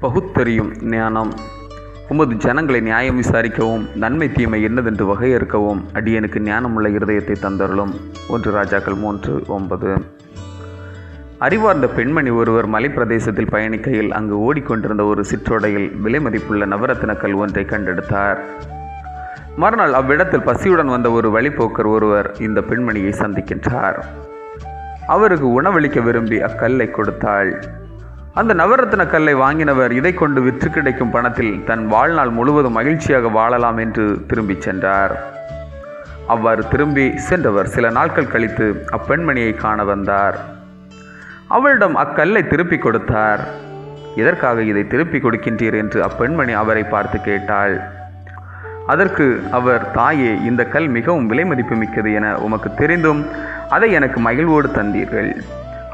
பகுத்தறியும் ஞானம். உமது ஜனங்களை நியாயம் விசாரிக்கவும் நன்மை தீமை என்னதென்று வகையறுக்கவும் அடியனுக்கு ஞானமுள்ள இருதயத்தை தந்தருளும். ஒன்று ராஜாக்கள் மூன்று ஒன்பது. அறிவார்ந்த பெண்மணி ஒருவர் மலைப்பிரதேசத்தில் பயணிக்கையில் அங்கு ஓடிக்கொண்டிருந்த ஒரு சிற்றோடையில் விலை மதிப்புள்ள நவரத்தின கல் ஒன்றை கண்டெடுத்தார். மறுநாள் அவ்விடத்தில் பசியுடன் வந்த ஒரு வழிப்போக்கர் ஒருவர் இந்த பெண்மணியை சந்திக்கின்றார். அவருக்கு உணவளிக்க விரும்பி அக்கல்லை கொடுத்தாள். அந்த நவரத்ன கல்லை வாங்கினவர் இதை கொண்டு விற்று கிடைக்கும் பணத்தில் தன் வாழ்நாள் முழுவதும் மகிழ்ச்சியாக வாழலாம் என்று திரும்பிச் சென்றார். அவ்வாறு திரும்பி சென்றவர் சில நாட்கள் கழித்து அப்பெண்மணியை காண வந்தார். அவளிடம் அக்கல்லை திருப்பி கொடுத்தார். எதற்காக இதை திருப்பி கொடுக்கின்றீர்? என்று அப்பெண்மணி அவரை பார்த்து கேட்டாள். அதற்கு அவர் தாயே இந்த கல் மிகவும் விலை மதிப்பு மிக்கது என உமக்கு தெரிந்தும் அதை எனக்கு மகிழ்வோடு தந்தீர்கள்.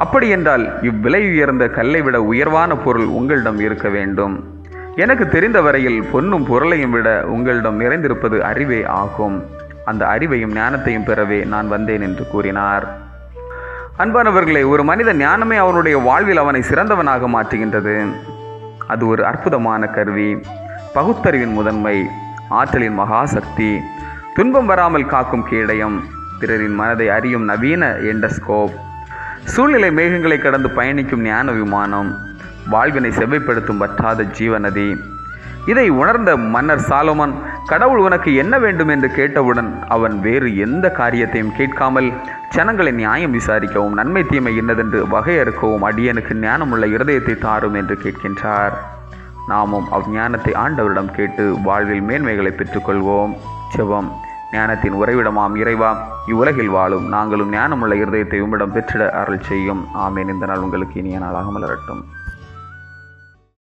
அப்படி என்றால் இவ்விலை உயர்ந்த கல்லை விட உயர்வான பொருள் உங்களிடம் இருக்க வேண்டும். எனக்கு தெரிந்த வரையில் பொன்னும் பொருளையும் விட உங்களிடம் நிறைந்திருப்பது அறிவே ஆகும். அந்த அறிவையும் ஞானத்தையும் பெறவே நான் வந்தேன் என்று கூறினார். அன்பானவர்களே ஒரு மனித ஞானமே அவனுடைய வாழ்வில் அவனை சிறந்தவனாக மாற்றுகின்றது. அது ஒரு அற்புதமான கருவி. பகுத்தறிவின் முதன்மை ஆற்றலின் மகாசக்தி துன்பம் வராமல் காக்கும் கேடயம் பிறரின் மனதை அறியும் நவீன எண்டஸ்கோப். சூழ்நிலை மேகங்களை கடந்து பயணிக்கும் ஞான விமானம் வாழ்வினை செவ்வைப்படுத்தும் வற்றாத ஜீவநதி. இதை உணர்ந்த மன்னர் சாலோமன் கடவுள் உனக்கு என்ன வேண்டும்? என்று கேட்டவுடன் அவன் வேறு எந்த காரியத்தையும் கேட்காமல் ஜனங்களை நியாயம் விசாரிக்கவும் நன்மை தீமை என்னதென்று வகையறுக்கவும் அடியனுக்கு ஞானமுள்ள இருதயத்தை தாரும் என்று கேட்கின்றார். நாமும் அவ்ஞானத்தை ஆண்டவரிடம் கேட்டு வாழ்வில் மேன்மைகளை பெற்றுக்கொள்வோம். செபம் ஞானத்தின் உறைவிடமாம் இறைவா. இவ்வுலகில் வாழும் நாங்களும் ஞானமுள்ள இருதயத்தை உம்மிடம் பெற்றிட அருள் செய்யும். ஆமேன். இந்த நாள் உங்களுக்கு இனிய நாளாக மலரட்டும்.